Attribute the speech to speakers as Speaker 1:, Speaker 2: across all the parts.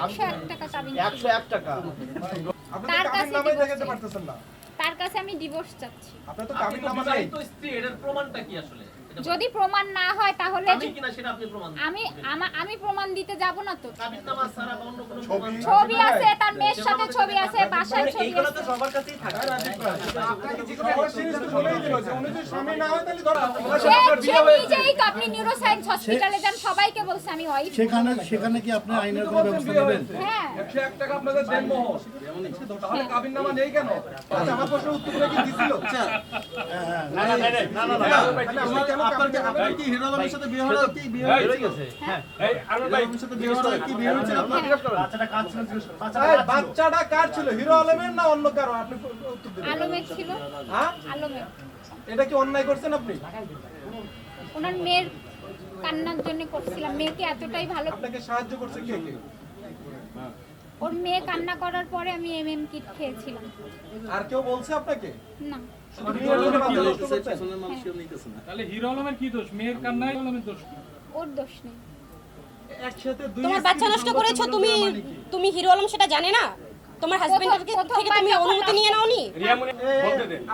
Speaker 1: একশো এক টাকা তার কাছে
Speaker 2: নামাই
Speaker 1: divorce
Speaker 2: দেখাতে
Speaker 1: চাই।
Speaker 2: পারতেছেন না।
Speaker 1: তার কাছে আমি ডিভোর্স চাচ্ছি।
Speaker 2: আপনার তো কাবিন নামা নাই।
Speaker 3: তো স্ত্রী এটার প্রমাণটা কি আসলে?
Speaker 1: যদি প্রমাণ না হয় তাহলে
Speaker 3: আমি
Speaker 1: আমি প্রমাণ দিতে যাব না তো ছবি আছে তার মেয়ের সাথে ছবি আছে বাসায় ছবি আছে
Speaker 4: সবার কাছেই থাকে
Speaker 2: সবার সিরিজ তো বলেই দিল যে উনি যদি স্বামী না হয় তাহলে ধরো
Speaker 1: সে সে নিজেই তো আপনি নিউরোসায়েন্স হসপিটালে যান সবাইকে বলছে আমি ওয়াইফ
Speaker 5: সেখানে সেখানে কি আপনি আইনের কোনো ব্যবস্থা নেবেন
Speaker 1: হ্যাঁ
Speaker 2: একশো এক টাকা আপনাদের দেন মোহর তাহলে কাবিন নামা নেই কেন আচ্ছা আমার প্রশ্নের উত্তর কি দিছিল
Speaker 5: আপনার কি হিরো আলমের সাথে বিয়ে হলো? কি বিয়ে হয়েছে হিরো আলমের সাথে বিয়ে হলো? কি বিয়ে হয়েছে আপনার?
Speaker 4: বাচ্চাটা কাজ ছিল?
Speaker 2: বাচ্চাটা কার ছিল? হিরো আলমের না অন্য কারও? আপনি উত্তর দিবেন।
Speaker 1: আলমের ছিল।
Speaker 2: হ্যাঁ?
Speaker 1: আলমের।
Speaker 2: এটা কি অন্যায় করছেন আপনি?
Speaker 1: ওনার মেয়ের কান্নার জন্য করছিলাম। মেয়েকে এতটাই ভালো
Speaker 2: আপনাকে সাহায্য করছে কে কে?
Speaker 1: ওর মেয়ে কান্না করার পরে আমি এম এম কিট খেয়েছিলাম।
Speaker 2: আর কেউ বলছে আপনাকে?
Speaker 1: না?
Speaker 6: তাহলে হিরো আলমের কি দোষ? মেয়ের কান্নায় হিরো আলমের দোষ
Speaker 1: ওর দোষ নেই।
Speaker 2: একসাথে দুই
Speaker 7: তোমার বাচ্চা নষ্ট করেছ তুমি
Speaker 2: মানে?
Speaker 7: তুমি হিরো আলম সেটা জানে না? তোমার হাজবেন্ডের থেকে তুমি অনুমতি নিয়ে নাওনি?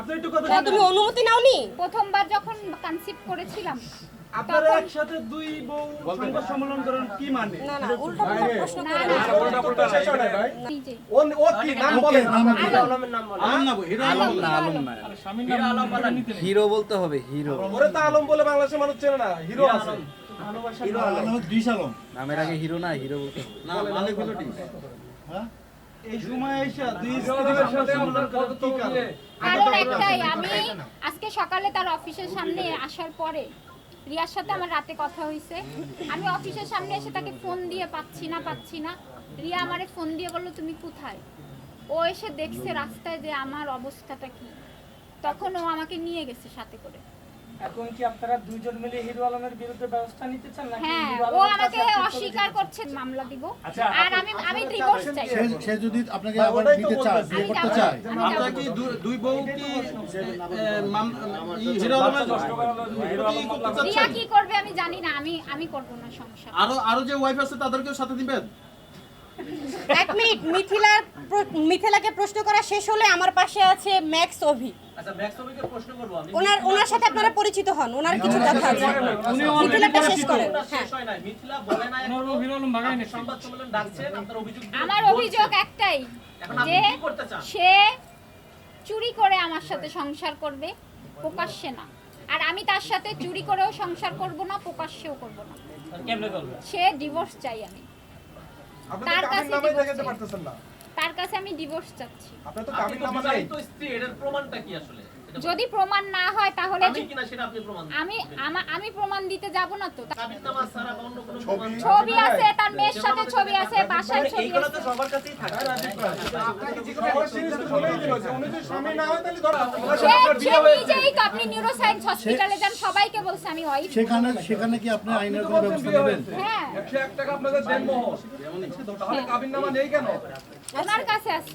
Speaker 2: আপনি একটু কথা
Speaker 7: তুমি অনুমতি নাওনি?
Speaker 1: প্রথমবার যখন কনসিভ করেছিলাম
Speaker 2: আপনারা একসাথে দুই বউ সংবাদ সম্মেলন করেন কি মানে?
Speaker 7: না না উল্টা পাল্টা প্রশ্ন
Speaker 1: না
Speaker 7: করে
Speaker 1: না
Speaker 7: না
Speaker 2: উল্টা পুল্টা শেষ হয় ভাই। ও ও কি নাম বলেন
Speaker 4: আলমের নাম বলে
Speaker 5: আলম না হিরো আলম না আলম না।
Speaker 6: আর স্বামীর নাম নিতে
Speaker 8: হিরো বলতে হবে হিরো।
Speaker 2: ওরে তো আলম বলে বাংলাদেশের মানুষ চেনে না হিরো আছে।
Speaker 5: হিরো আলম। ডিস আলম।
Speaker 8: নামের আগে হিরো না হিরো বলতে হবে।
Speaker 5: না মানে হলো ডিস হ্যাঁ?
Speaker 2: এই সময় এসে দুই স্ত্রীর সাথে আপনার কত কি কারণ
Speaker 1: কারণ একটাই আমি আজকে সকালে তার অফিসের সামনে আসার পরে রিয়ার সাথে আমার রাতে কথা হয়েছে আমি অফিসের সামনে এসে তাকে ফোন দিয়ে পাচ্ছি না পাচ্ছি না। রিয়া আমারে ফোন দিয়ে বলল, তুমি কোথায়? ও এসে দেখছে রাস্তায় যে আমার অবস্থাটা কি। তখন ও আমাকে নিয়ে গেছে সাথে করে।
Speaker 9: এখন কি আপনারা দুইজন মিলে হিরো আলমের বিরুদ্ধে ব্যবস্থা নিতে চান নাকি
Speaker 1: হ্যাঁ ও আমাকে
Speaker 9: আপনি
Speaker 1: অস্বীকার করছে মামলা দিব।
Speaker 9: আচ্ছা,
Speaker 1: আর আমি আমি ডিভোর্স চাই।
Speaker 5: সে যদি আপনাকে
Speaker 2: হ্যাঁ,
Speaker 5: আবার চায় বিয়ে করতে চায়। আপনার কি দুই- বউ কি হিরো আলমের।
Speaker 1: রিয়া কি করবে আমি জানি না আমি আমি করব না সংসার
Speaker 5: আরও আরও যে ওয়াইফ আছে তাদেরকেও সাথে দিবেন?
Speaker 7: এক মিনিট মিথিলার মিথিলাকে প্রশ্ন করা শেষ হলে আমার পাশে আছে ম্যাক্স অভি।
Speaker 3: আচ্ছা ম্যাক্সমিকে প্রশ্ন করব আমি।
Speaker 7: ওনার ওনার সাথে আপনারা পরিচিত হন ওনার কিছু কথা আছে। মিথিলাটা শেষ করেন। হ্যাঁ।
Speaker 3: শেষ হয় নাই মিথিলা বলে না
Speaker 6: ওনার বউ হিরো আলম ভাগায়
Speaker 3: সংবাদ সম্মেলন ডাকছেন আপনার অভিযোগ
Speaker 1: আমার অভিযোগ একটাই যে
Speaker 3: কি করতে চান?
Speaker 1: সে চুরি করে আমার সাথে সংসার করবে প্রকাশ্যে না। আর আমি তার সাথে চুরি করেও সংসার করব না প্রকাশ্যেও করব না। সে ডিভোর্স চাই আমি। তার কাছে
Speaker 2: নামাই দেখাতে পারতেছেন না।
Speaker 1: তার কাছে আমি ডিভোর্স চাচ্ছি।
Speaker 2: আপনার তো
Speaker 3: আপনি
Speaker 2: কাবিন
Speaker 3: তো
Speaker 2: নামা নাই
Speaker 3: তো স্ত্রী এটার প্রমাণটা কি আসলে?
Speaker 1: যদি প্রমাণ না হয় তাহলে
Speaker 3: আমি
Speaker 1: আমি প্রমাণ দিতে যাব না তো।
Speaker 3: কাবিননামা ছাড়া বা অন্য কোনো প্রমাণ
Speaker 1: ছবি আছে তার মেয়ের সাথে ছবি আছে বাসায় ছবি আছে।
Speaker 4: সবার কাছেই থাকে
Speaker 2: হয়
Speaker 1: আপনি নিউরোসায়েন্স হসপিটালে যান সবাইকে বলছে আমি ওয়াইফ
Speaker 5: সেখানে সেখানে কি আপনি আইনের কোনো ব্যবস্থা নেবেন?
Speaker 1: হ্যাঁ।
Speaker 2: একশো এক টাকা আপনাদের দেন মোহর তাহলে কাবিন নামা নেই কেন?
Speaker 1: ওনার কাছে আছে।